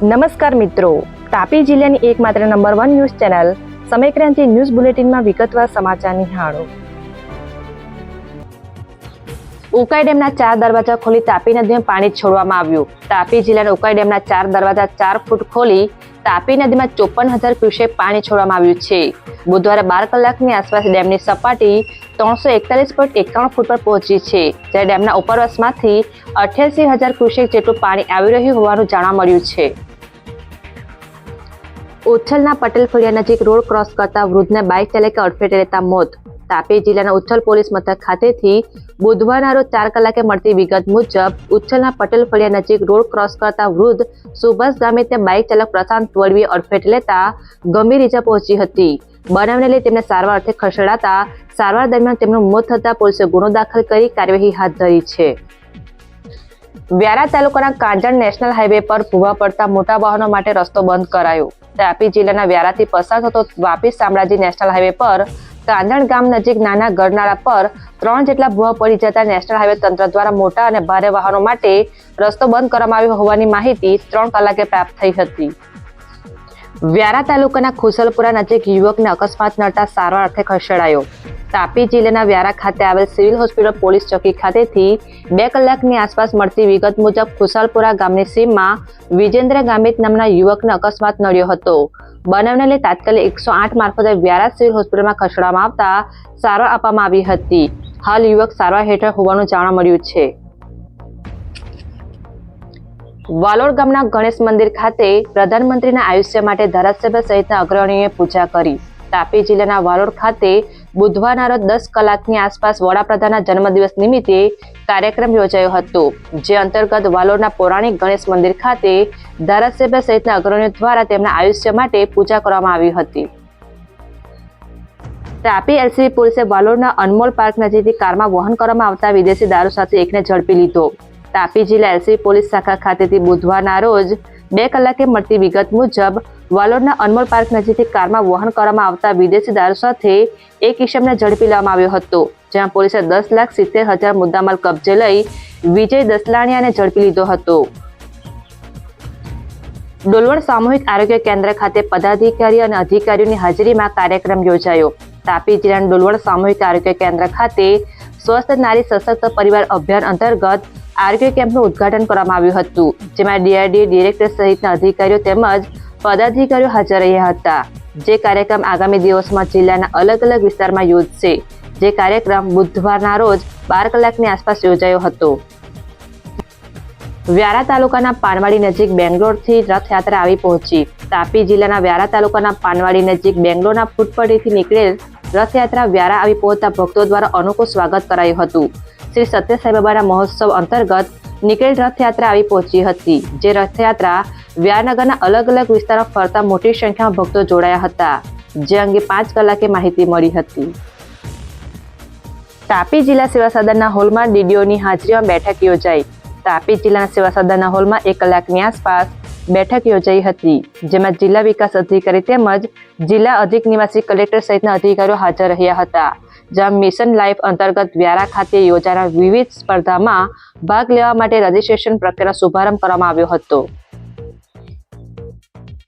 નમસ્કાર મિત્રો. તાપી જિલ્લાની એકમાત્ર number one news channel Samaykranti news બુલેટિનમાં વિગતવાર સમાચાર નિહાળો ઉકાઈ ડેમના ચાર દરવાજા ખોલી તાપી નદીમાં પાણી છોડવામાં આવ્યું. તાપી જિલ્લાના ઉકાઈ ડેમના ચાર દરવાજા ચાર ફૂટ ખોલી તાપી નદીમાં ચોપન હજાર ક્યુસેક પાણી છોડવામાં આવ્યું છે. બુધવારે બાર કલાકની આસપાસ ડેમની સપાટી ત્રણસો એકતાલીસ પોઈન્ટ એકાણું ફૂટ પર પહોંચી છે જ્યારે ડેમના ઉપરવાસમાંથી અઠ્યાસી હજાર ક્યુસેક જેટલું પાણી આવી રહ્યું હોવાનું જાણવા મળ્યું છે. ઉચ્છલના પટેલ ફળિયા નજીક રોડ ક્રોસ કરતા વૃદ્ધને બાઇક ચાલકે અડફેટે લેતા મોત. તાપી જિલ્લાના ઉચ્છલ પોલીસ મથક ખાતેથી બુધવારના રોજ ચાર કલાકે મળતી વિગત મુજબ ઉચ્છલના પટેલ ફળિયા નજીક રોડ ક્રોસ કરતા વૃદ્ધ સુભાષ ગામે તે બાઇક ચાલક પ્રશાંત વડવીએ અડફેટ લેતા ગંભીર ઇજા પહોંચી હતી. બનાવને લઈ તેમને સારવાર અર્થે ખસેડાતા સારવાર દરમિયાન તેમનું મોત થતા પોલીસે ગુનો દાખલ કરી કાર્યવાહી હાથ ધરી છે. વ્યારા તાલુકાના કાંજણ નેશનલ હાઈવે પર ભૂવા પડતા મોટા વાહનો માટે રસ્તો બંધ કરાયો. તાપી જિલ્લાના વ્યારાથી પસાર થતો વાપી શામળાજી નેશનલ હાઈવે પર કાંજણ ગામ નજીક નાના ગરનાળા પર ત્રણ જેટલા ભૂવા પડી જતા નેશનલ હાઈવે તંત્ર દ્વારા મોટા અને ભારે વાહનો માટે રસ્તો બંધ કરવામાં આવ્યો હોવાની માહિતી ત્રણ કલાકે પ્રાપ્ત થઈ હતી. વ્યારા તાલુકાના ખુસલપુરા નજીક યુવકને અકસ્માત નડતા સારવાર અર્થે ખસેડાયો. તાપી જિલ્લાના વ્યારા ખાતે આવેલ સિવિલ હોસ્પિટલ પોલીસ ચોકી ખાતેથી બે કલાકની આસપાસ મળતી વિગત મુજબ ખુશાલપુરા ગામની સીમમાં વિજેન્દ્ર ગામિત નામના યુવકને અકસ્માત નડ્યો હતો. બનાવને લઈ તાત્કાલિક એકસો આઠ મારફતે વ્યારા સિવિલ હોસ્પિટલમાં ખસેડવામાં આવતા સારવાર આપવામાં આવી હતી. હાલ યુવક સારવાર હેઠળ હોવાનું જાણવા મળ્યું છે. વાલોડ ગામના ગણેશ મંદિર ખાતે પ્રધાનમંત્રીના આયુષ્ય માટે ધારાસભ્ય સહિતના અગ્રણીઓએ પૂજા કરી. તાપી જિલ્લાના વાલોડ ખાતે બુધવારના રોજ દસ કલાકની આસપાસ વડાપ્રધાનના જન્મદિવસ નિમિત્તે કાર્યક્રમ યોજાયો હતો, જે અંતર્ગત વાલોરના પૌરાણિક ગણેશ મંદિર ખાતે ધારાસભ્ય સહિતના અગ્રણીઓ દ્વારા તેમના આયુષ્ય માટે પૂજા કરવામાં આવી હતી. તાપી એલસીબી પોલીસે વાલોરના અનમોલ પાર્ક નજીકથી કારમાં વહન કરવામાં આવતા વિદેશી દારૂ સાથે એકને ઝડપી લીધો. તાપી જિલ્લા એલસીબી પોલીસ શાખા ખાતેથી બુધવારના રોજ બે કલાકે મળતી વિગત મુજબ વાલોડના અનમોલ પાર્ક નજીકથી કારમાં વહન કરવામાં આવતા વિદેશી દારૂ સાથે એક ઈસમને ઝડપી લેવામાં આવ્યો હતો, જ્યાં પોલીસે દસ લાખ સિત્તેર હજાર મુદ્દામાલ કબજે લઈ વિજય દસલાણીયાને ઝડપી લીધો હતો. ડોલવણ સામૂહિક આરોગ્ય કેન્દ્ર ખાતે પદાધિકારી અને અધિકારીઓની હાજરીમાં કાર્યક્રમ યોજાયો. તાપી જિલ્લાના ડોલવણ સામૂહિક આરોગ્ય કેન્દ્ર ખાતે સ્વસ્થ નારી સશક્ત પરિવાર અભિયાન અંતર્ગત આરોગ્ય કેમ્પનું ઉદ્ઘાટન કરવામાં આવ્યું હતું, જેમાં ડીઆરડી, ડિરેક્ટર સહિતના અધિકારીઓ તેમજ પદાધિકારીઓ હાજર રહ્યા હતા. જે કાર્યક્રમ આગામી દિવસમાં જિલ્લાના અલગ અલગ વિસ્તારમાં યોજશે. જે કાર્યક્રમ બુધવારના રોજ બાર કલાકની આસપાસ યોજાયો હતો. વ્યારા તાલુકાના પાનવાડી નજીક બેંગ્લોરથી રથયાત્રા આવી પહોંચી. તાપી જિલ્લાના વ્યારા તાલુકાના પાનવાડી નજીક બેંગ્લોરના ફૂટપડીથી નીકળેલ રથયાત્રા વ્યારા આવી પહોંચતા ભક્તો દ્વારા અનોખું સ્વાગત કરાયું હતું. શ્રી સત્ય સાંઈબાબાના મહોત્સવ અંતર્ગત નીકળેલ રથયાત્રા આવી પહોંચી હતી, જે રથયાત્રા વ્યારનગરના અલગ અલગ વિસ્તારમાં ફરતા મોટી સંખ્યામાં ભક્તો જોડાયા હતા, જે અંગે પાંચ કલાકે માહિતી મળી હતી. તાપી જિલ્લા સેવા સદનના હોલમાં ડીડીઓની હાજરીમાં બેઠક યોજાઈ. તાપી જિલ્લાના સેવા સદનના હોલમાં એક કલાકની આસપાસ બેઠક યોજાઈ હતી, જેમાં જિલ્લા વિકાસ અધિકારી તેમજ જિલ્લા અધિક નિવાસી કલેક્ટર સહિતના અધિકારીઓ હાજર રહ્યા હતા, જ્યાં મિશન લાઈફ અંતર્ગત વ્યારા ખાતે યોજાનાર વિવિધ સ્પર્ધામાં ભાગ લેવા માટે રજીસ્ટ્રેશન પ્રક્રિયાનો શુભારંભ કરવામાં આવ્યો હતો.